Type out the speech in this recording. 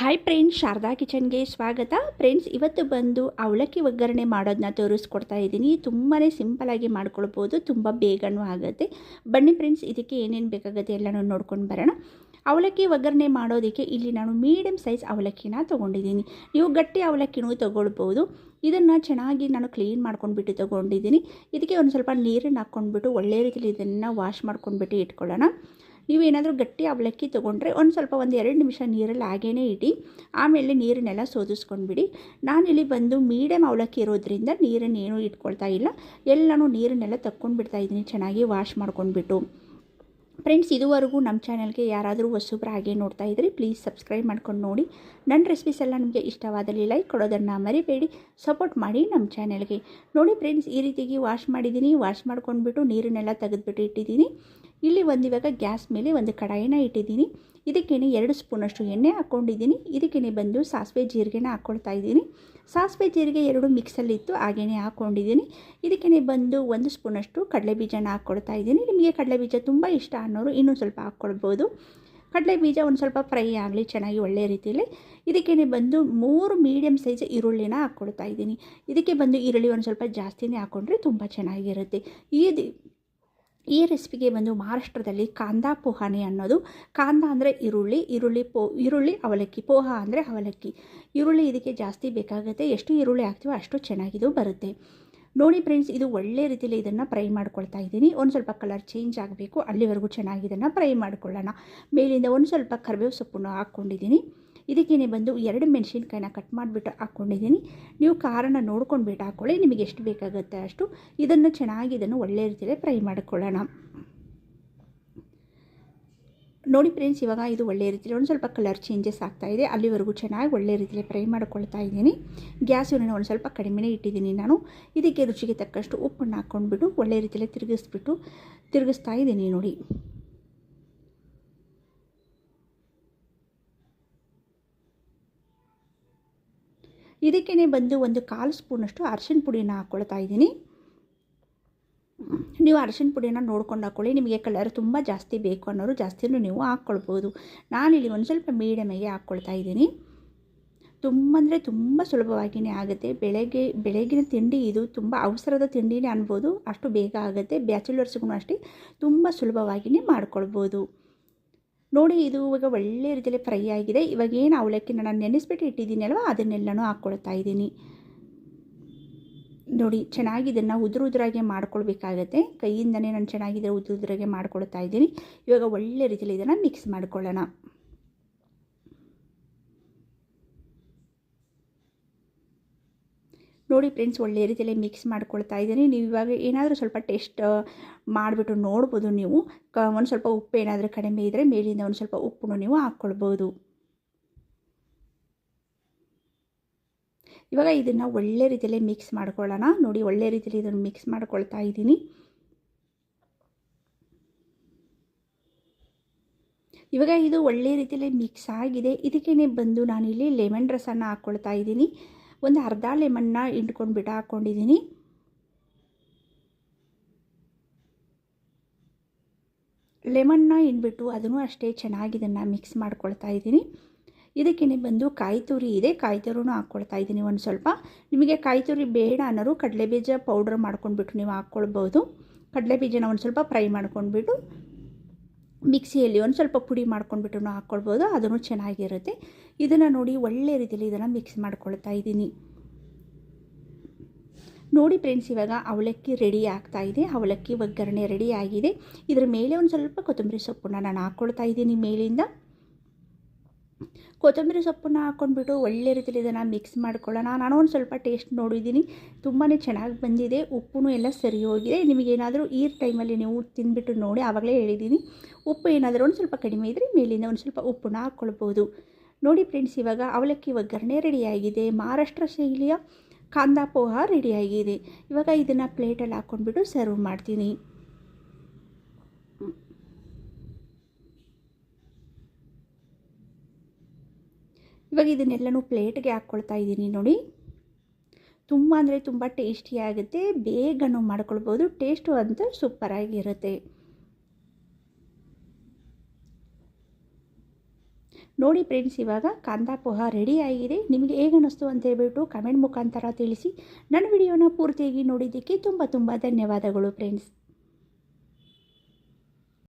Hi friends Sharada ಕಿಚನ್ಗೆ ಸ್ವಾಗತ. Friends ಇವತ್ತು ಬಂದು ಅವಲಕ್ಕಿ ಒಗ್ಗರಣೆ ಮಾಡೋದನ್ನ ತೋರಿಸ್ಕೊಡ್ತಾ ಇದ್ದೀನಿ. ತುಂಬಾ ಸಿಂಪಲಾಗಿ ಮಾಡ್ಕೊಳ್ಬೋದು, ತುಂಬ ಬೇಗನೂ ಆಗುತ್ತೆ. ಬನ್ನಿ ಫ್ರೆಂಡ್ಸ್ ಇದಕ್ಕೆ ಏನೇನು ಬೇಕಾಗುತ್ತೆ ಎಲ್ಲನೂ ನೋಡ್ಕೊಂಡು ಬರೋಣ. ಅವಲಕ್ಕಿ ಒಗ್ಗರಣೆ ಮಾಡೋದಕ್ಕೆ ಇಲ್ಲಿ ನಾನು ಮೀಡಿಯಮ್ ಸೈಜ್ ಅವಲಕ್ಕಿನ ತೊಗೊಂಡಿದ್ದೀನಿ. ನೀವು ಗಟ್ಟಿ ಅವಲಕ್ಕಿನೂ ತೊಗೊಳ್ಬೋದು. ಇದನ್ನು ಚೆನ್ನಾಗಿ ನಾನು ಕ್ಲೀನ್ ಮಾಡ್ಕೊಂಡ್ಬಿಟ್ಟು ತೊಗೊಂಡಿದ್ದೀನಿ. ಇದಕ್ಕೆ ಒಂದು ಸ್ವಲ್ಪ ನೀರನ್ನು ಹಾಕ್ಕೊಂಡ್ಬಿಟ್ಟು ಒಳ್ಳೆ ರೀತಿಯಲ್ಲಿ ಇದನ್ನು ವಾಶ್ ಮಾಡ್ಕೊಂಡ್ಬಿಟ್ಟು ಇಟ್ಕೊಳ್ಳೋಣ. ನೀವೇನಾದರೂ ಗಟ್ಟಿ ಅವಲಕ್ಕಿ ತೊಗೊಂಡ್ರೆ ಒಂದು ಸ್ವಲ್ಪ ಒಂದು ಎರಡು ನಿಮಿಷ ನೀರಲ್ಲಿ ಹಾಗೇನೇ ಇಡಿ. ಆಮೇಲೆ ನೀರನ್ನೆಲ್ಲ ಸೋದಿಸ್ಕೊಂಡ್ಬಿಡಿ. ನಾನಿಲ್ಲಿ ಬಂದು ಮೀಡಿಯಮ್ ಅವಲಕ್ಕಿ ಇರೋದ್ರಿಂದ ನೀರನ್ನೇನು ಇಟ್ಕೊಳ್ತಾ ಇಲ್ಲ. ಎಲ್ಲನೂ ನೀರನ್ನೆಲ್ಲ ತಕ್ಕೊಂಡ್ಬಿಡ್ತಾ ಇದ್ದೀನಿ. ಚೆನ್ನಾಗಿ ವಾಶ್ ಮಾಡ್ಕೊಂಡ್ಬಿಟ್ಟು. ಫ್ರೆಂಡ್ಸ್, ಇದುವರೆಗೂ ನಮ್ಮ ಚಾನಲ್ಗೆ ಯಾರಾದರೂ ಹೊಸಬ್ರು ಹಾಗೆ ನೋಡ್ತಾ ಇದ್ರಿ ಪ್ಲೀಸ್ ಸಬ್ಸ್ಕ್ರೈಬ್ ಮಾಡ್ಕೊಂಡು ನೋಡಿ. ನನ್ನ ರೆಸಿಪೀಸ್ ಎಲ್ಲ ನಿಮಗೆ ಇಷ್ಟವಾದಲ್ಲಿ ಲೈಕ್ ಕೊಡೋದನ್ನು ಮರಿಬೇಡಿ. ಸಪೋರ್ಟ್ ಮಾಡಿ ನಮ್ಮ ಚಾನಲ್ಗೆ. ನೋಡಿ ಫ್ರೆಂಡ್ಸ್, ಈ ರೀತಿಯಾಗಿ ವಾಶ್ ಮಾಡಿದ್ದೀನಿ. ವಾಶ್ ಮಾಡ್ಕೊಂಡ್ಬಿಟ್ಟು ನೀರನ್ನೆಲ್ಲ ತೆಗೆದುಬಿಟ್ಟು ಇಟ್ಟಿದ್ದೀನಿ. ಇಲ್ಲಿ ಒಂದು ಇವಾಗ ಗ್ಯಾಸ್ ಮೇಲೆ ಒಂದು ಕಡಾಯಿನ ಇಟ್ಟಿದ್ದೀನಿ. ಇದಕ್ಕೇನೆ ಎರಡು ಸ್ಪೂನಷ್ಟು ಎಣ್ಣೆ ಹಾಕ್ಕೊಂಡಿದ್ದೀನಿ. ಇದಕ್ಕೇನೆ ಬಂದು ಸಾಸಿವೆ ಜೀರಿಗೆನ ಹಾಕ್ಕೊಳ್ತಾ ಇದ್ದೀನಿ. ಸಾಸಿವೆ ಜೀರಿಗೆ ಎರಡು ಮಿಕ್ಸಲ್ಲಿತ್ತು ಹಾಗೇ ಹಾಕ್ಕೊಂಡಿದ್ದೀನಿ. ಇದಕ್ಕೇನೆ ಬಂದು ಒಂದು ಸ್ಪೂನಷ್ಟು ಕಡಲೆ ಬೀಜನ ಹಾಕ್ಕೊಳ್ತಾ ಇದ್ದೀನಿ. ನಿಮಗೆ ಕಡಲೆ ಬೀಜ ತುಂಬ ಇಷ್ಟ ಅನ್ನೋರು ಇನ್ನೂ ಸ್ವಲ್ಪ ಹಾಕ್ಕೊಳ್ಬೋದು. ಕಡಲೆ ಬೀಜ ಒಂದು ಸ್ವಲ್ಪ ಫ್ರೈ ಆಗಲಿ, ಚೆನ್ನಾಗಿ ಒಳ್ಳೆಯ ರೀತಿಯಲ್ಲಿ. ಇದಕ್ಕೇನೆ ಬಂದು ಮೂರು ಮೀಡಿಯಮ್ ಸೈಜ್ ಈರುಳ್ಳಿನ ಹಾಕ್ಕೊಳ್ತಾ ಇದ್ದೀನಿ. ಇದಕ್ಕೆ ಬಂದು ಈರುಳ್ಳಿ ಒಂದು ಸ್ವಲ್ಪ ಜಾಸ್ತಿನೇ ಹಾಕ್ಕೊಂಡ್ರೆ ತುಂಬ ಚೆನ್ನಾಗಿರುತ್ತೆ. ಈ ಈ ರೆಸಿಪಿಗೆ ಬಂದು ಮಹಾರಾಷ್ಟ್ರದಲ್ಲಿ ಕಾಂದಾ ಪೋಹಾನೆ ಅನ್ನೋದು. ಕಾಂದ ಅಂದರೆ ಈರುಳ್ಳಿ ಈರುಳ್ಳಿ ಪೋ, ಈರುಳ್ಳಿ, ಅವಲಕ್ಕಿ, ಪೋಹ ಅಂದರೆ ಅವಲಕ್ಕಿ. ಈರುಳ್ಳಿ ಇದಕ್ಕೆ ಜಾಸ್ತಿ ಬೇಕಾಗುತ್ತೆ. ಎಷ್ಟು ಈರುಳ್ಳಿ ಹಾಕ್ತೀವೋ ಅಷ್ಟು ಚೆನ್ನಾಗಿದು ಬರುತ್ತೆ. ನೋಡಿ ಫ್ರೆಂಡ್ಸ್ ಇದು ಒಳ್ಳೆ ರೀತಿಯಲ್ಲಿ ಇದನ್ನು ಫ್ರೈ ಮಾಡ್ಕೊಳ್ತಾ ಇದ್ದೀನಿ. ಒಂದು ಸ್ವಲ್ಪ ಕಲರ್ ಚೇಂಜ್ ಆಗಬೇಕು. ಅಲ್ಲಿವರೆಗೂ ಚೆನ್ನಾಗಿ ಇದನ್ನು ಫ್ರೈ ಮಾಡ್ಕೊಳ್ಳೋಣ. ಮೇಲಿಂದ ಒಂದು ಸ್ವಲ್ಪ ಕರಿಬೇವು ಸೊಪ್ಪನ್ನು ಹಾಕ್ಕೊಂಡಿದ್ದೀನಿ. ಇದಕ್ಕೇನೆ ಬಂದು ಎರಡು ಮೆಣಸಿನ್ಕಾಯಿನ ಕಟ್ ಮಾಡಿಬಿಟ್ಟು ಹಾಕ್ಕೊಂಡಿದ್ದೀನಿ ನೀವು ಖಾರನ ನೋಡ್ಕೊಂಡ್ಬಿಟ್ಟು ಹಾಕ್ಕೊಳ್ಳಿ ನಿಮಗೆ ಎಷ್ಟು ಬೇಕಾಗುತ್ತೆ ಅಷ್ಟು ಇದನ್ನು ಚೆನ್ನಾಗಿ ಇದನ್ನು ಒಳ್ಳೆ ರೀತಿಯಲ್ಲಿ ಫ್ರೈ ಮಾಡಿಕೊಳ್ಳೋಣ. ನೋಡಿ ಫ್ರೆಂಡ್ಸ್ ಇವಾಗ ಇದು ಒಳ್ಳೆ ರೀತಿಯಲ್ಲಿ ಒಂದು ಸ್ವಲ್ಪ ಕಲರ್ ಚೇಂಜಸ್ ಇದೆ. ಅಲ್ಲಿವರೆಗೂ ಚೆನ್ನಾಗಿ ಒಳ್ಳೆ ರೀತಿಯಲ್ಲಿ ಫ್ರೈ ಮಾಡ್ಕೊಳ್ತಾ ಇದ್ದೀನಿ. ಗ್ಯಾಸ್ ಇವನ್ನ ಒಂದು ಸ್ವಲ್ಪ ಕಡಿಮೆನೇ ಇಟ್ಟಿದ್ದೀನಿ ನಾನು. ಇದಕ್ಕೆ ರುಚಿಗೆ ತಕ್ಕಷ್ಟು ಉಪ್ಪನ್ನು ಹಾಕ್ಕೊಂಡ್ಬಿಟ್ಟು ಒಳ್ಳೆ ರೀತಿಯಲ್ಲಿ ತಿರುಗಿಸ್ಬಿಟ್ಟು ತಿರುಗಿಸ್ತಾ ಇದ್ದೀನಿ ನೋಡಿ. ಇದಕ್ಕೇ ಬಂದು ಒಂದು ಕಾಲು ಸ್ಪೂನಷ್ಟು ಅರಶಿನ ಪುಡಿನ ಹಾಕ್ಕೊಳ್ತಾ ಇದ್ದೀನಿ. ನೀವು ಅರ್ಶಿನ ಪುಡಿನ ನೋಡ್ಕೊಂಡು ಹಾಕ್ಕೊಳ್ಳಿ ನಿಮಗೆ ಕಲರ್ ತುಂಬ ಜಾಸ್ತಿ ಬೇಕು ಅನ್ನೋರು ಜಾಸ್ತಿನೂ ನೀವು ಹಾಕ್ಕೊಳ್ಬೋದು ನಾನಿಲ್ಲಿ ಒಂದು ಸ್ವಲ್ಪ ಮೀಡಿಯಮಿಗೆ ಹಾಕ್ಕೊಳ್ತಾ ಇದ್ದೀನಿ. ತುಂಬ ಅಂದರೆ ತುಂಬ ಸುಲಭವಾಗಿಯೇ ಆಗುತ್ತೆ. ಬೆಳಗ್ಗೆ, ಬೆಳಗಿನ ತಿಂಡಿ ಇದು ತುಂಬ ಅವಸರದ ತಿಂಡಿನೇ ಅನ್ಬೋದು. ಅಷ್ಟು ಬೇಗ ಆಗುತ್ತೆ. ಬ್ಯಾಚುಲರ್ಸ್ಗೂ ಅಷ್ಟೇ ತುಂಬ ಸುಲಭವಾಗಿಯೇ ಮಾಡ್ಕೊಳ್ಬೋದು. ನೋಡಿ, ಇದು ಇವಾಗ ಒಳ್ಳೆ ರೀತಿಯಲ್ಲಿ ಫ್ರೈ ಆಗಿದೆ. ಇವಾಗ ಏನು ಅವಲಕ್ಕಿನ ನಾನು ನೆನೆಸ್ಬಿಟ್ಟು ಇಟ್ಟಿದ್ದೀನಿ ಅಲ್ವಾ ಅದನ್ನೆಲ್ಲನೂ ಹಾಕ್ಕೊಳ್ತಾ ಇದ್ದೀನಿ. ನೋಡಿ, ಚೆನ್ನಾಗಿ ಇದನ್ನು ಉದುರು ಉದುರಾಗೆ ಮಾಡ್ಕೊಳ್ಬೇಕಾಗತ್ತೆ. ಕೈಯಿಂದನೇ ನಾನು ಚೆನ್ನಾಗಿದೆ ಉದುರು ಉದುರಾಗೆ ಮಾಡ್ಕೊಳ್ತಾ ಇದ್ದೀನಿ. ಇವಾಗ ಒಳ್ಳೆ ರೀತಿಯಲ್ಲಿ ಇದನ್ನು ಮಿಕ್ಸ್ ಮಾಡ್ಕೊಳ್ಳೋಣ. ನೋಡಿ ಫ್ರೆಂಡ್ಸ್ ಒಳ್ಳೆ ರೀತಿಯಲ್ಲಿ ಮಿಕ್ಸ್ ಮಾಡ್ಕೊಳ್ತಾ ಇದ್ದೀನಿ. ನೀವು ಇವಾಗ ಏನಾದರೂ ಸ್ವಲ್ಪ ಟೇಸ್ಟ್ ಮಾಡಿಬಿಟ್ಟು ನೋಡ್ಬೋದು ನೀವು. ಕ, ಒಂದು ಸ್ವಲ್ಪ ಉಪ್ಪು ಏನಾದರೂ ಕಡಿಮೆ ಇದ್ದರೆ ಮೇಲಿಂದ ಒಂದು ಸ್ವಲ್ಪ ಉಪ್ಪನ್ನು ನೀವು ಹಾಕ್ಕೊಳ್ಬೋದು. ಇವಾಗ ಇದನ್ನು ಒಳ್ಳೆ ರೀತಿಯಲ್ಲಿ ಮಿಕ್ಸ್ ಮಾಡ್ಕೊಳ್ಳೋಣ. ನೋಡಿ, ಒಳ್ಳೆ ರೀತಿಯಲ್ಲಿ ಇದನ್ನು ಮಿಕ್ಸ್ ಮಾಡ್ಕೊಳ್ತಾ ಇದ್ದೀನಿ. ಇವಾಗ ಇದು ಒಳ್ಳೆ ರೀತಿಯಲ್ಲಿ ಮಿಕ್ಸ್ ಆಗಿದೆ. ಇದಕ್ಕೇ ಬಂದು ನಾನಿಲ್ಲಿ ಲೆಮನ್ ರಸನ ಹಾಕ್ಕೊಳ್ತಾ ಇದ್ದೀನಿ. ಒಂದು ಅರ್ಧ ಲೆಮನ್ನ ಬಿಟ್ಟು ಹಾಕ್ಕೊಂಡಿದ್ದೀನಿ ಲೆಮನ್ನ ಹಿಂಡ್ಬಿಟ್ಟು ಅದನ್ನು ಅಷ್ಟೇ ಚೆನ್ನಾಗಿ ಇದನ್ನು ಮಿಕ್ಸ್ ಮಾಡ್ಕೊಳ್ತಾ ಇದ್ದೀನಿ. ಇದಕ್ಕೇ ಬಂದು ಕಾಯಿ ತುರಿ ಇದೆ, ಕಾಯಿ ತುರಿನೂ ಹಾಕ್ಕೊಳ್ತಾ ಇದ್ದೀನಿ ಒಂದು ಸ್ವಲ್ಪ. ನಿಮಗೆ ಕಾಯಿ ತುರಿ ಬೇಡ ಅನ್ನೋರು ಕಡಲೆಬೀಜ ಪೌಡ್ರ್ ಮಾಡ್ಕೊಂಡ್ಬಿಟ್ಟು ನೀವು ಹಾಕ್ಕೊಳ್ಬೋದು. ಕಡಲೆಬೀಜನ ಒಂದು ಸ್ವಲ್ಪ ಫ್ರೈ ಮಾಡ್ಕೊಂಡ್ಬಿಟ್ಟು ಮಿಕ್ಸಿಯಲ್ಲಿ ಒಂದು ಸ್ವಲ್ಪ ಪುಡಿ ಮಾಡ್ಕೊಂಡ್ಬಿಟ್ಟು ಹಾಕ್ಕೊಳ್ಬೋದು, ಅದನ್ನು ಚೆನ್ನಾಗಿರುತ್ತೆ. ಇದನ್ನು ನೋಡಿ ಒಳ್ಳೆ ರೀತಿಯಲ್ಲಿ ಇದನ್ನು ಮಿಕ್ಸ್ ಮಾಡ್ಕೊಳ್ತಾ ಇದ್ದೀನಿ. ನೋಡಿ ಫ್ರೆಂಡ್ಸ್ ಇವಾಗ ಅವಲಕ್ಕಿ ರೆಡಿ ಆಗ್ತಾ ಇದೆ. ಅವಲಕ್ಕಿ ಒಗ್ಗರಣೆ ರೆಡಿ ಆಗಿದೆ. ಇದರ ಮೇಲೆ ಒಂದು ಸ್ವಲ್ಪ ಕೊತ್ತಂಬರಿ ಸೊಪ್ಪನ್ನು ನಾನು ಹಾಕ್ಕೊಳ್ತಾ ಇದ್ದೀನಿ ಮೇಲಿಂದ. ಕೊತ್ತಂಬರಿ ಸೊಪ್ಪನ್ನ ಹಾಕ್ಕೊಂಡ್ಬಿಟ್ಟು ಒಳ್ಳೆ ರೀತಿಯಲ್ಲಿ ಇದನ್ನು ಮಿಕ್ಸ್ ಮಾಡ್ಕೊಳ್ಳೋಣ. ನಾನು ಒಂದು ಸ್ವಲ್ಪ ಟೇಸ್ಟ್ ನೋಡಿದ್ದೀನಿ. ತುಂಬಾ ಚೆನ್ನಾಗಿ ಬಂದಿದೆ. ಉಪ್ಪು ಎಲ್ಲ ಸರಿ ಹೋಗಿದೆ. ನಿಮಗೇನಾದರೂ ಈ ಟೈಮಲ್ಲಿ ನೀವು ತಿಂದುಬಿಟ್ಟು ನೋಡಿ ಆವಾಗಲೇ ಹೇಳಿದ್ದೀನಿ. ಉಪ್ಪು ಏನಾದರೂ ಒಂದು ಸ್ವಲ್ಪ ಕಡಿಮೆ ಇದ್ದರೆ ಮೇಲಿಂದ ಒಂದು ಸ್ವಲ್ಪ ಉಪ್ಪನ್ನ ಹಾಕ್ಕೊಳ್ಬೋದು ನೋಡಿ ಫ್ರೆಂಡ್ಸ್ ಇವಾಗ ಅವಲಕ್ಕಿ ಒಗ್ಗರಣೆ ರೆಡಿಯಾಗಿದೆ ಮಹಾರಾಷ್ಟ್ರ ಶೈಲಿಯ ಕಾಂದಾ ಪೋಹ ರೆಡಿಯಾಗಿದೆ ಇವಾಗ ಇದನ್ನು ಪ್ಲೇಟಲ್ಲಿ ಹಾಕ್ಕೊಂಡ್ಬಿಟ್ಟು ಸರ್ವ್ ಮಾಡ್ತೀನಿ. ಇವಾಗ ಇದನ್ನೆಲ್ಲನೂ ಪ್ಲೇಟ್ಗೆ ಹಾಕ್ಕೊಳ್ತಾ ಇದ್ದೀನಿ ನೋಡಿ. ತುಂಬ ಅಂದರೆ ತುಂಬ ಟೇಸ್ಟಿಯಾಗುತ್ತೆ ಬೇಗನೂ ಮಾಡ್ಕೊಳ್ಬೋದು. ಟೇಸ್ಟು ಅಂತ ಸೂಪರಾಗಿರುತ್ತೆ ನೋಡಿ ಫ್ರೆಂಡ್ಸ್ ಇವಾಗ ಕಾಂದಾ ಪೋಹ ರೆಡಿ ಆಗಿದೆ. ನಿಮಗೆ ಹೇಗನ್ನಿಸ್ತು ಅಂತ ಹೇಳ್ಬಿಟ್ಟು ಕಮೆಂಟ್ ಮುಖಾಂತರ ತಿಳಿಸಿ. ನನ್ನ ವಿಡಿಯೋನ ಪೂರ್ತಿಯಾಗಿ ನೋಡಿದ್ದಕ್ಕೆ ತುಂಬ ತುಂಬ ಧನ್ಯವಾದಗಳು ಫ್ರೆಂಡ್ಸ್